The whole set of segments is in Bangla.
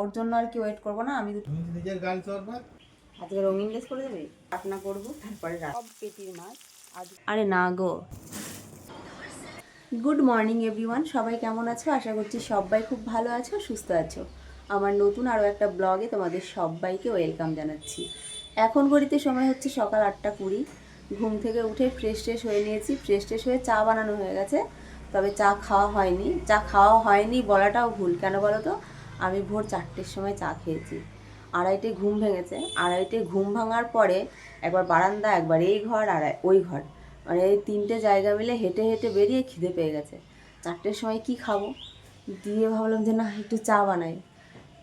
ওর জন্য আর কি ওয়েট করব না আমি নিজের গাল চড়বা আজকে রঙিন ড্রেস করে দেবে রান্না করব তারপরে রাত। সব পেটির মাছ আরে না গো। গুড মর্নিং এভরিওয়ান সবাই কেমন আছো? আশা করছি সবাই খুব ভালো আছো সুস্থ আছো। আমার নতুন আরও একটা ব্লগে তোমাদের সবাইকে ওয়েলকাম জানাচ্ছি। এখন ঘড়িতে সময় হচ্ছে সকাল আটটা কুড়ি। ঘুম থেকে উঠে ফ্রেশ ট্রেশ হয়ে নিয়েছি। ফ্রেশ ট্রেশ হয়ে চা বানানো হয়ে গেছে। তবে চা খাওয়া হয়নি। চা খাওয়া হয়নি বলাটাও ভুল। কেন বলো তো? আমি ভোর চারটের সময় চা খেয়েছি। আড়াইটে ঘুম ভেঙেছে। আড়াইটে ঘুম ভাঙার পরে একবার বারান্দা, একবার এই ঘর, আর ওই ঘর। মানে এই তিনটে জায়গা মিলে হেঁটে হেঁটে বেরিয়ে খিদে পেয়ে গেছে। চারটের সময় কি খাব? দিয়ে ভাবলাম যে না, একটু চা বানাই।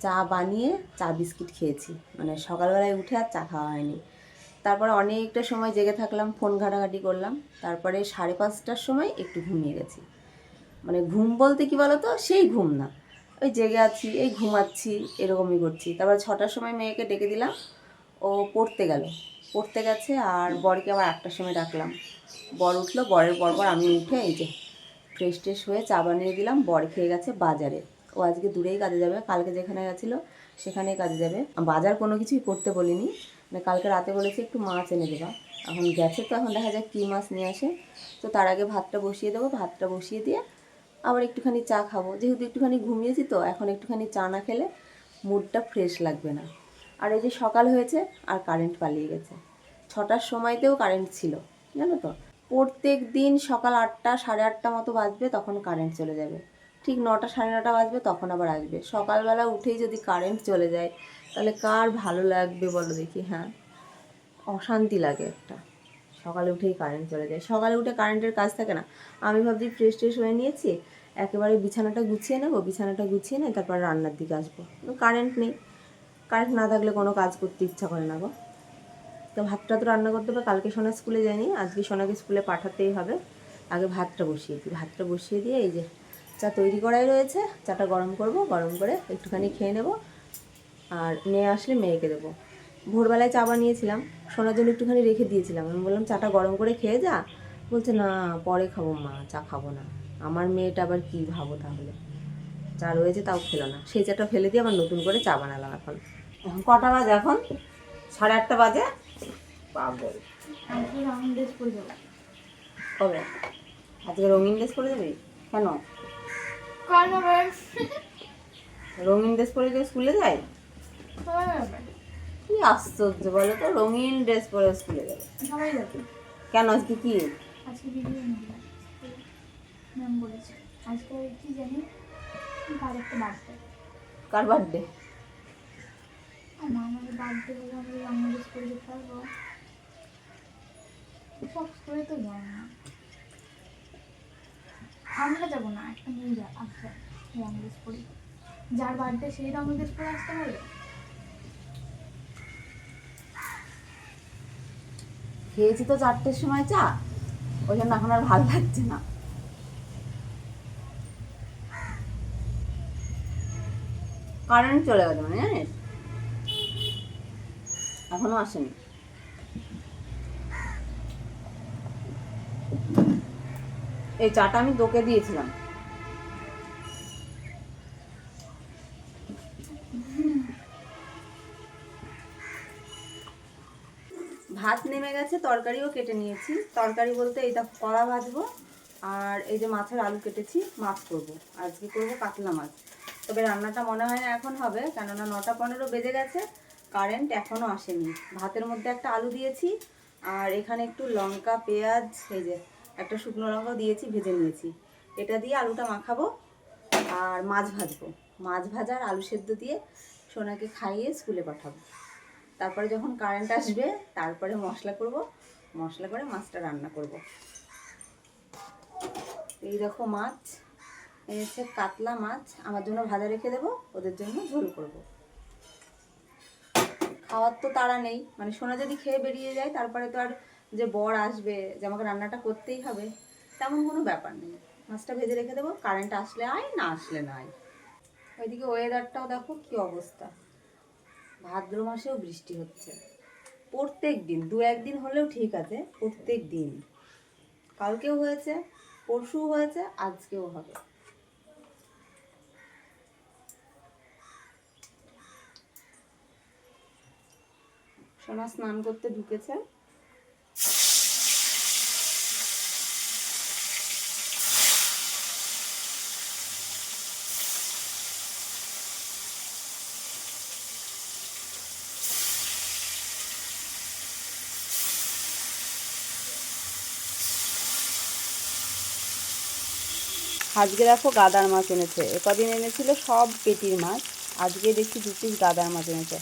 চা বানিয়ে চা বিস্কিট খেয়েছি। মানে সকালবেলায় উঠে আর চা খাওয়া হয়নি। তারপরে অনেকটা সময় জেগে থাকলাম, ফোন ঘাটাঘাটি করলাম। তারপরে সাড়ে পাঁচটার সময় একটু ঘুমিয়ে গেছি। মানে ঘুম বলতে কি বলো তো সেই ঘুম না। ওই জেগে আছি, এই ঘুমাচ্ছি, এরকমই করছি। তারপর ছটার সময় মেয়েকে ডেকে দিলাম, ও পড়তে গেল। পড়তে গেছে আর বরকে আবার আটটার সময় ডাকলাম। বর উঠল, বরের পর পর আমি উঠে এই যে ফ্রেশ ট্রেশ হয়ে চা বানিয়ে দিলাম, বর খেয়ে গেছে বাজারে। ও আজকে দূরেই কাজে যাবে, কালকে যেখানে গেছিল সেখানেই কাজে যাবে। বাজার কোনো কিছুই করতে বলিনি। মানে কালকে রাতে বলেছি একটু মাছ এনে দেবা। এখন গেছে তো, এখন দেখা যাক কী মাছ নিয়ে আসে। তো তার আগে ভাতটা বসিয়ে দেবো। ভাতটা বসিয়ে দিয়ে আবার একটুখানি চা খাব। যেহেতু একটুখানি ঘুমিয়েছি তো, এখন একটুখানি চা না খেলে মুডটা ফ্রেশ লাগবে না। আর এই যে সকাল হয়েছে আর কারেন্ট পালিয়ে গেছে। ছটার সময়তেও কারেন্ট ছিল, জানো তো? প্রত্যেক দিন সকাল আটটা, সাড়ে আটটা মতো বাজবে, তখন কারেন্ট চলে যাবে। ঠিক নটা, সাড়ে নটা বাজবে, তখন আবার আসবে। সকালবেলা উঠেই যদি কারেন্ট চলে যায়, তাহলে কার ভালো লাগবে বলো দেখি হ্যাঁ? অশান্তি লাগে একটা। সকালে উঠেই কারেন্ট চলে যায়। সকালে উঠে কারেন্টের কাজ থাকে না। আমি ভাবছি ফ্রেশ ট্রেশ হয়ে নিয়েছি একেবারে বিছানাটা গুছিয়ে নেব, বিছানাটা গুছিয়ে নেই তারপর রান্নার দিকে আসব। কারেন্ট নেই। কারেন্ট না থাকলে কোনো কাজ করতে ইচ্ছা করে না গো। তো ভাতটা তো রান্না করতে হবে, কালকে সোনা স্কুলে যায়নি আজকে সোনাকে স্কুলে পাঠাতেই হবে। আগে ভাতটা বসিয়ে দিই। ভাতটা বসিয়ে দিয়ে এই যে চা তৈরি করাই রয়েছে, চাটা গরম করব, গরম করে একটুখানি খেয়ে নেব। আর মেয়ে আসলে মেয়েকে দেবো। ভোরবেলায় চা বানিয়েছিলাম, সোনার জন্য একটুখানি রেখে দিয়েছিলাম। আমি বললাম, চাটা গরম করে খেয়ে যা। বলছে, না, পরে খাব মা, চা খাব না। আমার মেয়েটা আবার কি ভাবো তাহলে? চা রয়েছে তাও খেলো না। সেই চাটা ফেলে দিয়ে আবার নতুন করে চা বানালাম এখন। এখন কটা বাজে এখন? সাড়ে আটটা বাজে? কবে? আজকে রঙিন ড্রেস পরে যাবি? কেন? রঙিন ড্রেস পরে কেউ স্কুলে যায় হ্যাঁ, কি আশ্চর্য বলো তো রঙিন ড্রেস পরে স্কুলে যাবে। কেন আজকে কি? আজকে ম্যাম বলেছে। আজকে কি জানি? কার একটা বার্থডে কার বার্থডে আমার আমাদের বার্থডে বলে আমি পরে যেতে পারব। সব স্কুলে তো যায় না। আমরা যাব না একটা মেয়ে যা আচ্ছা রঙ ড্রেস যার বার্থডে সেই রঙ ড্রেস আসতে হবে। খেয়েছি তো চারটের সময় চা। ওই জন্য এখন আর ভালো লাগছে না। কারেন্ট চলে গেছে মানে জানিস? এখনও আসেনি। এই চাটা আমি তোকে দিয়েছিলাম। ভাত নেমে গেছে, তরকারিও কেটে নিয়েছি। তরকারি বলতে এইটা কড়া ভাজবো, আর এই যে মাছের আলু কেটেছি, মাছ করব। আজকে করব কাতলা মাছ। তবে রান্নাটা মনে হয় না এখন হবে, কেননা নটা পনেরো বেজে গেছে, কারেন্ট এখনও আসেনি। ভাতের মধ্যে একটা আলু দিয়েছি, আর এখানে একটু লঙ্কা, পেঁয়াজ, এই যে একটা শুকনো লঙ্কা দিয়েছি, ভেজে নিয়েছি। এটা দিয়ে আলুটা মাখাবো, আর মাছ ভাজবো। মাছ ভাজার আলু সেদ্ধ দিয়ে সোনাকে খাইয়ে স্কুলে পাঠাবো। তারপরে যখন কারেন্ট আসবে, তারপরে মশলা করব, মশলা করে মাছটা রান্না করব। এই দেখো মাছ। এই হচ্ছে কাতলা মাছ। আমার জন্য ভাজা রেখে দেবো, ওদের জন্য ঝোল করব। খাওয়ার তো তাড়া নেই। মানে সোনা যদি খেয়ে বেরিয়ে যায়, তারপরে তো আর যে বর আসবে, যে আমাকে রান্নাটা করতেই হবে, তেমন কোনো ব্যাপার নেই। মাছটা ভেজে রেখে দেবো কারেন্ট আসলে আয়, না আসলে না আয়। ওইদিকে ওয়েদারটাও দেখো কি অবস্থা। ভাদ্র মাসেও বৃষ্টি হচ্ছে। প্রত্যেক দিন দু একদিন হলেও ঠিক আছে প্রত্যেক দিন কালকেও হয়েছে পরশু হয়েছে, আজকেও হবে। সোনা স্নান করতে ঢুকেছে। আজকে দেখো গাদার মাছ এনেছে। এ কদিন এনেছিল? সব পেটির মাছ। আজকে দেখছি দু পিস গাদার মাছ এনেছে।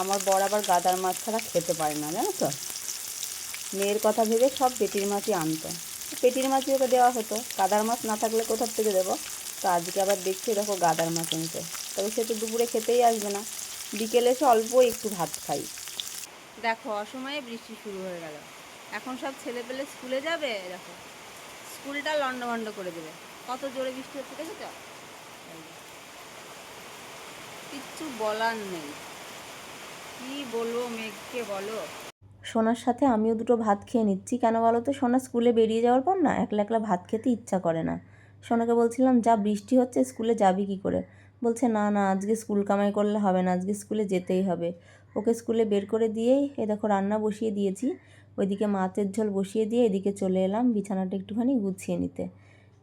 আমার বর আবার গাদার মাছ ছাড়া খেতে পারে না, জানো তো? মেয়ের কথা ভেবে সব পেটির মাছই আনতো। পেটির মাছই ওকে দেওয়া হতো। গাদার মাছ না থাকলে কোথার থেকে দেবো? তো আজকে আবার দেখছি দেখো গাদার মাছ এনেছে। তবে সে তো দুপুরে খেতেই আসবে না। বিকেলে এসে অল্প একটু ভাত খাই। দেখো, অসময়ে বৃষ্টি শুরু হয়ে গেল। এখন সব ছেলে পেলে স্কুলে যাবে? দেখো, স্কুলটা লন্ডভন্ড করে দেবে। কত জোরে বৃষ্টি হচ্ছে, দেখেছ? কিচ্ছু বলার নেই। কি বলব মেঘকে বলো? সোনার সাথে আমিও দুটো ভাত খেয়ে নিচ্ছি। কেন বলো তো? সোনা স্কুলে বেরিয়ে যাওয়ার পর না একলা একলা ভাত খেতে ইচ্ছা করে না। সোনাকে বলছিলাম, যা বৃষ্টি হচ্ছে, স্কুলে যাবি কি করে? বলছে, না না, আজকে স্কুল কামাই করলে হবে না, আজকে স্কুলে যেতেই হবে। ওকে স্কুলে বের করে দিয়েই এ দেখো রান্না বসিয়ে দিয়েছি। ওইদিকে মাছের ঝোল বসিয়ে দিয়ে এদিকে চলে এলাম বিছানাটা একটুখানি গুছিয়ে নিতে।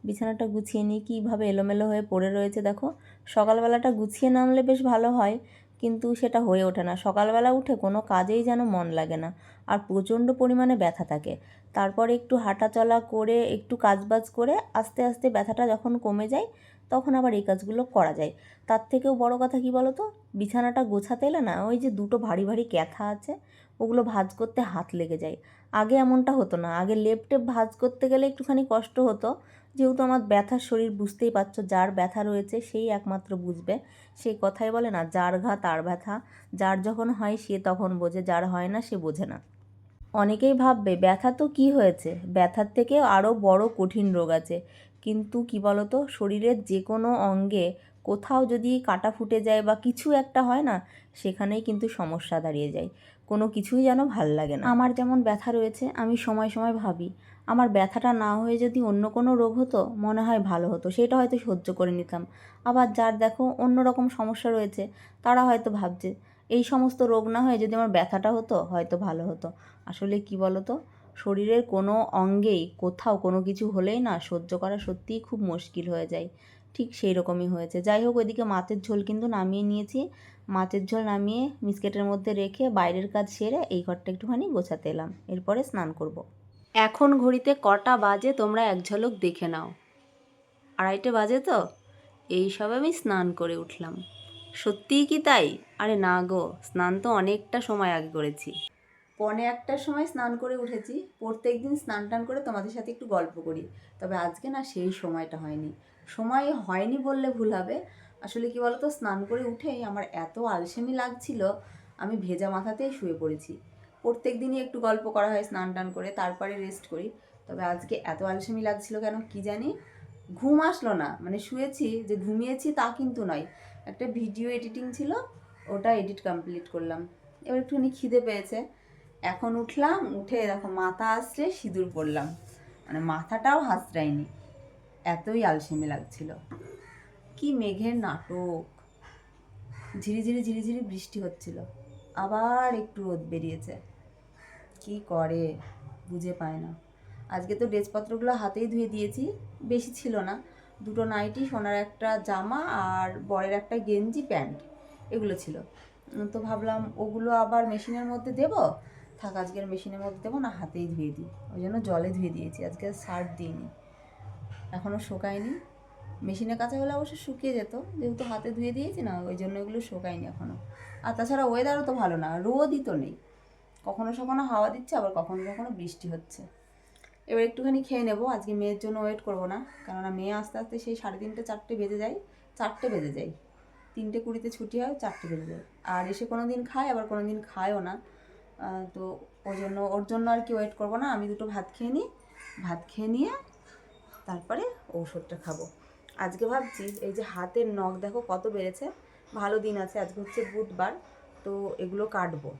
বিছানাটা গুছিয়ে নিয়ে কীভাবে এলোমেলো হয়ে পড়ে রয়েছে দেখো? সকালবেলাটা গুছিয়ে নামলে বেশ ভালো হয়। কিন্তু সেটা হয়ে ওঠে না। সকালবেলা উঠে কোনো কাজেই যেন মন লাগে না আর প্রচণ্ড পরিমাণে ব্যথা থাকে। তারপরে একটু হাঁটা চলা করে, একটু কাজবাজ করে আস্তে আস্তে ব্যথাটা যখন কমে যায়, তখন আবার এই কাজগুলো করা যায়। তার থেকেও বড় কথা কি বলো তো বিছানাটা গোছাতে এলে না ওই যে দুটো ভারী ভারী ক্যাথা আছে, ওগুলো ভাজ করতে হাত লেগে যায়। আগে এমনটা হতো না। আগে লেপটে ভাজ করতে গেলে একটুখানি কষ্ট হতো। যেহেতু আমার ব্যথার শরীর বুঝতেই পারছ, যার ব্যথা রয়েছে সেই একমাত্র বুঝবে। সেই কথাই বলে না, যার ঘা তার ব্যথা। যার যখন হয় সে তখন বোঝে, যার হয় না সে বোঝে না। অনেকেই ভাববে, ব্যথা তো কি হয়েছে? ব্যথার থেকে আরও বড় কঠিন রোগ আছে। কিন্তু কি বলতো, শরীরের যে কোনো অঙ্গে কোথাও যদি কাটা ফুটে যায় বা কিছু একটা হয় না, সেখানেই কিন্তু সমস্যা দাঁড়িয়ে যায়। কোনো কিছুই যেন ভালো লাগে না। আমার যেমন ব্যথা রয়েছে, আমি সময় সময় ভাবি, আমার ব্যথাটা না হয়ে যদি অন্য কোনো রোগ হতো, মনে হয় ভালো হতো, সেটা হয়তো সহ্য করে নিতাম। আবার যার দেখো অন্য রকম সমস্যা রয়েছে, তারা হয়তো ভাবছে, এই সমস্ত রোগ না হয়ে যদি আমার ব্যথাটা হতো, হয়তো ভালো হতো। আসলে কি বলো তো শরীরের কোনো অঙ্গেই কোথাও কোনো কিছু হলেই না, সহ্য করা সত্যিই খুব মুশকিল হয়ে যায়। ঠিক সেই রকমই হয়েছে। যাই হোক, ওইদিকে মাছের ঝোল কিন্তু নামিয়ে নিয়েছি। মাছের ঝোল নামিয়ে মিসকেটের মধ্যে রেখে বাইরের কাজ সেরে এই ঘরটা একটুখানি গোছাতে এলাম। এরপরে স্নান করব। এখন ঘড়িতে কটা বাজে তোমরা এক ঝলক দেখে নাও। আড়াইটে বাজে তো? এই সব আমি স্নান করে উঠলাম। সত্যিই কি তাই? আরে না গো, স্নান তো অনেকটা সময় আগে করেছি। পনে একটার সময় স্নান করে উঠেছি। প্রত্যেক দিন স্নান টান করে তোমাদের সাথে একটু গল্প করি। তবে আজকে না সেই সময়টা হয়নি। সময় হয়নি বললে ভুল হবে। আসলে কি বলতো, স্নান করে উঠেই আমার এত আলসেমি লাগছিল, আমি ভেজা মাথাতেই শুয়ে পড়েছি। প্রত্যেক দিনই একটু গল্প করা হয়, স্নান টান করে তারপরে রেস্ট করি। তবে আজকে এত আলসেমি লাগছিল কেন কি জানি? ঘুম আসলো না। মানে শুয়েছি, যে ঘুমিয়েছি তা কিন্তু নয়। একটা ভিডিও এডিটিং ছিল, ওটা এডিট কমপ্লিট করলাম। এবার একটুখানি খিদে পেয়েছে। এখন উঠলাম, উঠে দেখো মাথা আসছে সিঁদুর পরলাম। মানে মাথাটাও হাসড়ায়নি। এতই আলসেমি লাগছিল। কি মেঘের নাটক। ঝিরিঝিরি ঝিরিঝিরি বৃষ্টি হচ্ছিল। আবার একটু রোদ বেরিয়েছে। কি করে? বুঝে পায় না। আজকে তো ড্রেসপত্রগুলো হাতেই ধুয়ে দিয়েছি। বেশি ছিল না। দুটো নাইটি, সোনার একটা জামা আর বরের একটা গেঞ্জি, প্যান্ট, এগুলো ছিল। তো ভাবলাম ওগুলো আবার মেশিনের মধ্যে দেব? থাক, আজকের মেশিনের মধ্যে দেবো না, হাতেই ধুয়ে দিই। ওই জন্য জলে ধুয়ে দিয়েছি, আজকে শার্ট দিইনি। এখনও শোকায়নি। মেশিনে কাঁচা হলে অবশ্য শুকিয়ে যেত, যেহেতু হাতে ধুয়ে দিয়েছি না, ওই জন্য এগুলো শোকায়নি এখনও। আর তাছাড়া ওয়েদারও তো ভালো না, রোদই তো নেই। কখনো সখনো হাওয়া দিচ্ছে, আবার কখনো কখনো বৃষ্টি হচ্ছে। এবার একটুখানি খেয়ে নেব, আজকে মেয়ের জন্য ওয়েট করব না, কেননা মেয়ে আস্তে আস্তে সেই সাড়ে তিনটে, চারটে বেজে যায়, চারটে বেজে যায়। তিনটে কুড়িতে ছুটি হয়, চারটে বেজে যায়। আর এসে কোনো দিন খায়, আবার কোনো দিন খায়ও না। তো ওই জন্য, ওর জন্য আর কি ওয়েট করব না। আমি দুটো ভাত খেয়ে নিই। ভাত খেয়ে নিয়ে তারপরে ঔষধটা খাব। আজকে ভাবছি, এই যে হাতের নখ দেখো কত বেড়েছে। ভালো দিন আছে। আজকে হচ্ছে বুধবার, তো এগুলো কাটবো।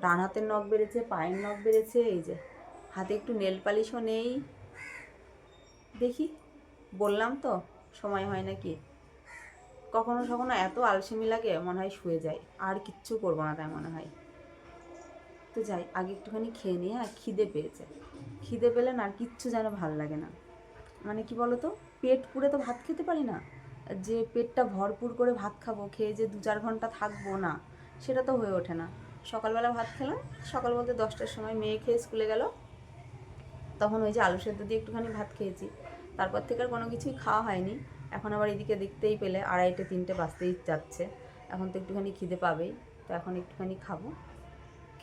ডান হাতের নখ বেড়েছে, পায়ের নখ বেড়েছে, এই যে। হাতে একটু নেল পালিশও নেই। দেখি, বললাম তো, সময় হয় নাকি? কখনো কখনো এত আলসেমি লাগে, মনে হয় শুয়ে যায় আর কিচ্ছু করব না তাই মনে হয়। পড়তে যাই, আগে একটুখানি খেয়ে নিয়ে আর খিদে পেয়েছে। খিদে পেলে না আর কিচ্ছু যেন ভালো লাগে না। মানে কি বলো তো পেট পুড়ে তো ভাত খেতে পারি না। যে পেটটা ভরপুর করে ভাত খাব, খেয়ে যে দু চার ঘণ্টা থাকব না, সেটা তো হয়ে ওঠে না। সকালবেলা ভাত খেলাম, সকাল বলতে দশটার সময় মেয়ে খেয়ে স্কুলে গেল। তখন ওই যে আলু সেদ্ধ দিয়ে একটুখানি ভাত খেয়েছি। তারপর থেকে আর কোনো কিছুই খাওয়া হয়নি। এখন আবার এদিকে দেখতেই পেলে, আড়াইটে, তিনটে বাজতেই যাচ্ছে। এখন তো একটুখানি খিদে পাবেই। তো এখন একটুখানি খাব।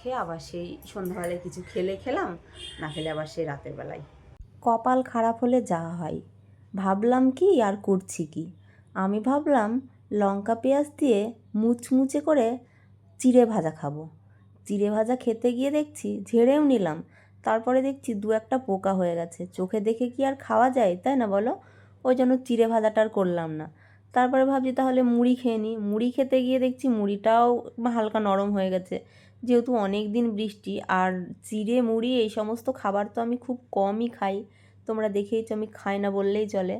খেয়ে আবার সেই সন্ধ্যাবেলায় কিছু খেলে খেলাম, না খেলে আবার সেই রাতের বেলায়। কপাল খারাপ হলে যা হয়। ভাবলাম কি আর করছি কি? আমি ভাবলাম লঙ্কা পেঁয়াজ দিয়ে মুচমুচে করে চিড়ে ভাজা খাব। চিড়ে ভাজা খেতে গিয়ে দেখছি ঝেড়েও নিলাম। তারপরে দেখছি দু একটা পোকা হয়ে গেছে। চোখে দেখে কি আর খাওয়া যায়, তাই না বলো? ওই জন্য চিড়ে ভাজাটা আর করলাম না। তারপরে ভাবছি তাহলে মুড়ি খেয়ে নিই মুড়ি খেতে গিয়ে দেখছি মুড়িটাও হালকা নরম হয়ে গেছে। যেহেতু অনেক দিন বৃষ্টি আর চিড়ে মুড়ি এই সমস্ত খাবার তো আমি খুব কমই খাই। তোমরা দেখেইছো আমি খাই না বললেই চলে।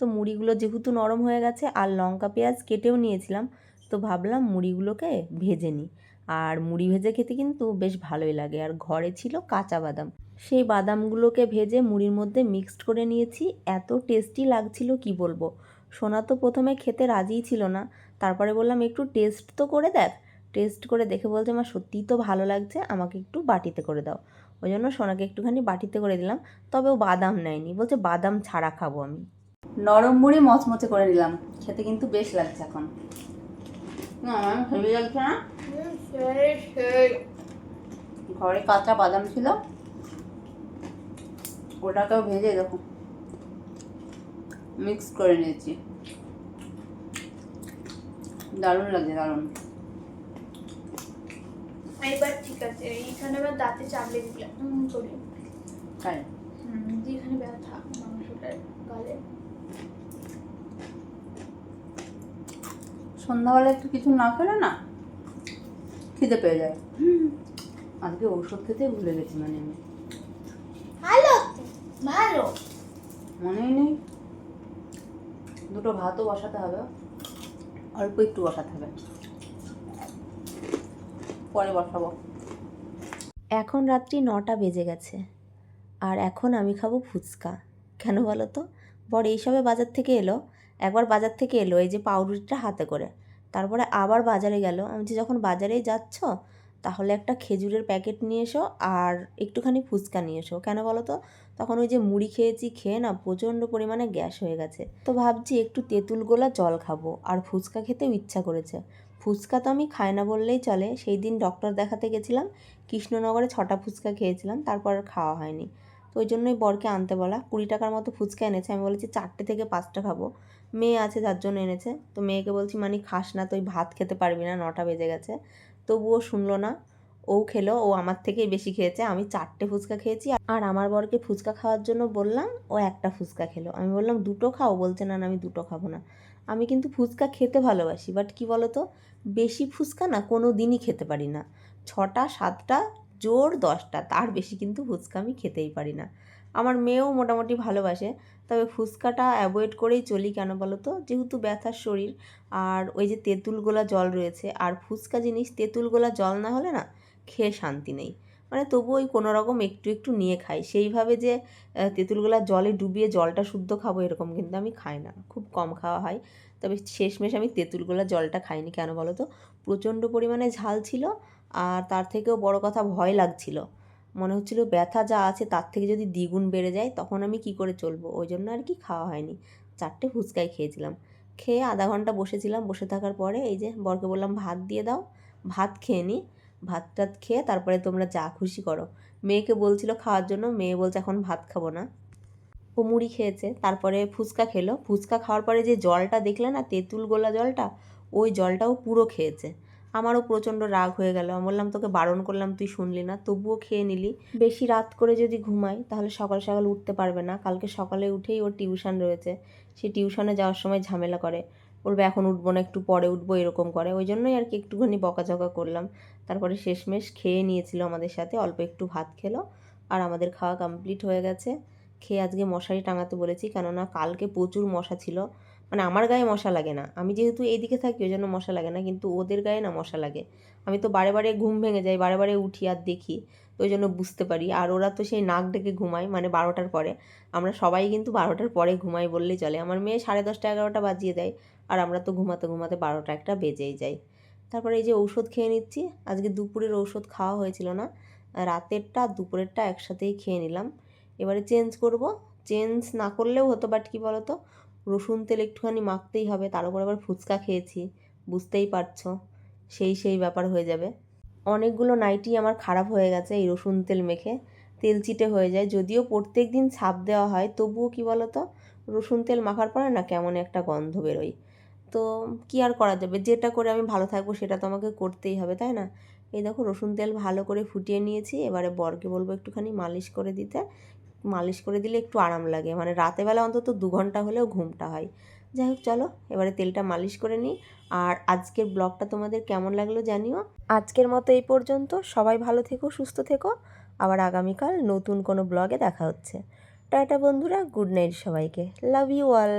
তো মুড়িগুলো যেহেতু নরম হয়ে গেছে আর লঙ্কা, পেঁয়াজ কেটেও নিয়েছিলাম, তো ভাবলাম মুড়িগুলোকে ভেজে নিই। আর মুড়ি ভেজে খেতে কিন্তু বেশ ভালোই লাগে। আর ঘরে ছিল কাঁচা বাদাম। সেই বাদামগুলোকে ভেজে মুড়ির মধ্যে মিক্সড করে নিয়েছি। এত টেস্টি লাগছিল কি বলব? সোনা তো প্রথমে খেতে রাজিই ছিল না। তারপরে বললাম, একটু টেস্ট তো করে দেখ। টেস্ট করে দেখে বলছে আমার সত্যিই তো ভালো লাগছে, আমাকে একটু বাটিতে করে দাও। ওই জন্য সোনাকে একটুখানি বাটিতে করে দিলাম, তবে ও বাদাম নেয়নি, বলছে, বাদাম ছাড়া খাব আমি। নরম মুড়ি মচমচে করে নিলাম, খেতে কিন্তু বেশ লাগছে এখন। আমার ঘরে কাঁচা বাদাম ছিল, ওটাকেও ভেজে দেখো। মিক্স করে নিয়েছি। দারুণ লাগছে, দারুণ। এইবার ঠিক আছে এইখানে এবার দাঁতে চাপ লেগে গেলে হুম করি। তাই? হুম যেখানে ব্যথা মাংসটার গালে। সন্ধ্যাবেলা একটু কিছু না খেলে না খিদে পেয়ে যায়। আজকে ঔষধ খেতে ভুলে গেছি মানে আমি। ভালো ভালো। মনেই নেই। দুটো ভাতও বসাতে হবে অল্প একটু বসাতে হবে। পরে বসাবো। এখন রাত্রি নটা বেজে গেছে, আর এখন আমি খাব ফুচকা। কেন বলো তো? বর এইসবে বাজার থেকে এলো, একবার বাজার থেকে এলো, এই যে পাউরুটিটা হাতে করে। তারপরে আবার বাজারে গেল। আমি যে যখন বাজারেই যাচ্ছ, তাহলে একটা খেজুরের প্যাকেট নিয়ে এসো, আর একটুখানি ফুচকা নিয়ে এসো। কেন বলো তো? তখন ওই যে মুড়ি খেয়েছি, খেয়ে না প্রচণ্ড পরিমাণে গ্যাস হয়ে গেছে। তো ভাবছি একটু তেঁতুল গোলা জল খাব, আর ফুচকা খেতেও ইচ্ছা করেছে। ফুচকা তো আমি খাই না বললেই চলে। সেই দিন ডক্টর দেখাতে গেছিলাম, কৃষ্ণনগরে ছটা ফুচকা খেয়েছিলাম, তারপর আর খাওয়া হয়নি। তো ওই জন্যই বরকে আনতে বলা, কুড়ি টাকার মতো ফুচকা এনেছে, আমি বলেছি চারটে থেকে পাঁচটা খাব। মেয়ে আছে, যার জন্য এনেছে। তো মেয়েকে বলছি মানে খাস না, তুই ভাত খেতে পারবি না, নটা বেজে গেছে। তবুও শুনলো না, ও খেলো, ও আমার থেকেই বেশি খেয়েছে, আমি চারটে ফুচকা খেয়েছি। আর আমার বরকে ফুচকা খাওয়ার জন্য বললাম, ও একটা ফুচকা খেলো। আমি বললাম, দুটো খাও? বলছে, না না, আমি দুটো খাব না। আমি কিন্তু ফুচকা খেতে ভালোবাসি বাট কি বলো তো বেশি ফুচকা না কোনো দিনই খেতে পারি না। ছটা, সাতটা, জোর দশটা, তার বেশি কিন্তু ফুচকা আমি খেতেই পারি না। আমার মেয়েও মোটামুটি ভালোবাসে, তবে ফুচকাটা অ্যাভয়েড করেই চলি কেন বলো তো যেহেতু ব্যথার শরীর, আর ওই যে তেঁতুল গোলা জল রয়েছে, আর ফুচকা জিনিস, তেঁতুল গোলা জল না হলে না খেয়ে শান্তি নেই। মানে তবু ওই কোনো রকম একটু একটু নিয়ে খাই। সেইভাবে যে আহ, তেঁতুল গোলা জলে ডুবিয়ে জলটা শুদ্ধ খাব এরকম কিন্তু আমি খাই না। খুব কম খাওয়া হয়। তবে শেষমেশ আমি তেঁতুল গোলা জলটা খাইনি কেন বলো তো প্রচণ্ড পরিমাণে ঝাল ছিল আর তার থেকেও বড় কথা ভয় লাগছিল। মনে হচ্ছিল ব্যথা যা আছে তার থেকে যদি দ্বিগুণ বেড়ে যায় তখন আমি কি করে চলবো? ওই জন্য আর কি খাওয়া হয়নি। চারটে ফুচকাই খেয়েছিলাম। খেয়ে আধা ঘণ্টা বসেছিলাম। বসে থাকার পরে এই যে বরকে বললাম ভাত দিয়ে দাও। ভাত খেয়ে নিই ভাত টাত খেয়ে তারপরে তোমরা যা খুশি করো। মেয়েকে বলছিল খাওয়ার জন্য, মেয়ে বলছে এখন ভাত খাব না। ও মুড়ি খেয়েছে, তারপরে ফুচকা খেলো। ফুচকা খাওয়ার পরে যে জলটা দেখলে না, তেঁতুল গোলা জলটা, ওই জলটাও পুরো খেয়েছে। আমারও প্রচণ্ড রাগ হয়ে গেল। আমি বললাম, তোকে বারণ করলাম, তুই শুনলি না। তবুও খেয়ে নিলি। বেশি রাত করে যদি ঘুমাই, তাহলে সকাল সকাল উঠতে পারবে না। কালকে সকালে উঠেই ওর টিউশন রয়েছে। সে টিউশনে যাওয়ার সময় ঝামেলা করে। বলবে, এখন উঠবো না, একটু পরে উঠবো, এরকম করে। ওই জন্যই আর কি একটুখানি বকাঝকা করলাম। তারপরে শেষমেশ খেয়ে নিয়েছিল আমাদের সাথে, অল্প একটু ভাত খেলো আর আমাদের খাওয়া কমপ্লিট হয়ে গেছে। খেয়ে আজকে মশারি টাঙাতে বলেছি, কেননা কালকে প্রচুর মশা ছিল। মানে আমার গায়ে মশা লাগে না। আমি যেহেতু এইদিকে থাকি, ওই জন্য মশা লাগে না, কিন্তু ওদের গায়ে না মশা লাগে। আমি তো বারে বারে ঘুম ভেঙে যাই, বারে বারে উঠি আর দেখি। তো ওই জন্য বুঝতে পারি। আর ওরা তো সেই নাক ডেকে ঘুমায় মানে বারোটার পরে। আমরা সবাই কিন্তু বারোটার পরে ঘুমাই বললেই চলে। আমার মেয়ে সাড়ে দশটা এগারোটা বাজিয়ে দেয়, আর আমরা তো ঘুমাতে ঘুমাতে বারোটা একটা বেজেই যাই। তারপরে এই যে ঔষধ খেয়ে নিচ্ছি। আজকে দুপুরের ঔষধ খাওয়া হয়েছিল না। রাতেরটা, দুপুরেরটা একসাথেই খেয়ে নিলাম। এবারে চেঞ্জ করব। চেঞ্জ না করলেও হতো, বাট কী বলো তো রসুন তেল একটুখানি মাখতেই হবে। তার উপর আবার ফুচকা খেয়েছি। বুঝতেই পারছ? সেই সেই ব্যাপার হয়ে যাবে। অনেকগুলো নাইটি আমার খারাপ হয়ে গেছে এই রসুন তেল মেখে। তেল চিটে হয়ে যায়। যদিও প্রত্যেক দিন ছাপ দেওয়া হয়, তবুও কী বলো তো রসুন তেল মাখার পরে না কেমন একটা গন্ধ বেরোয়। তো কী আর করা যাবে? যেটা করে আমি ভালো থাকব সেটা তো আমাকে করতেই হবে, তাই না? এই দেখো রসুন তেল ভালো করে ফুটিয়ে নিয়েছি। এবারে বরকে বলব একটুখানি মালিশ করে দিতে। মালিশ করে দিলে একটু আরাম লাগে। মানে রাতেবেলা অন্তত দু ঘণ্টা হলেও ঘুমটা হয়। যাই হোক, চলো, এবারে তেলটা মালিশ করে নিই। আর আজকের ব্লগটা তোমাদের কেমন লাগল জানিও। আজকের মতো এই পর্যন্ত। সবাই ভালো থেকো, সুস্থ থেকো। আবার আগামীকাল নতুন কোনো ব্লগে দেখা হচ্ছে। টাটা বন্ধুরা, গুড নাইট সবাইকে। Love you all.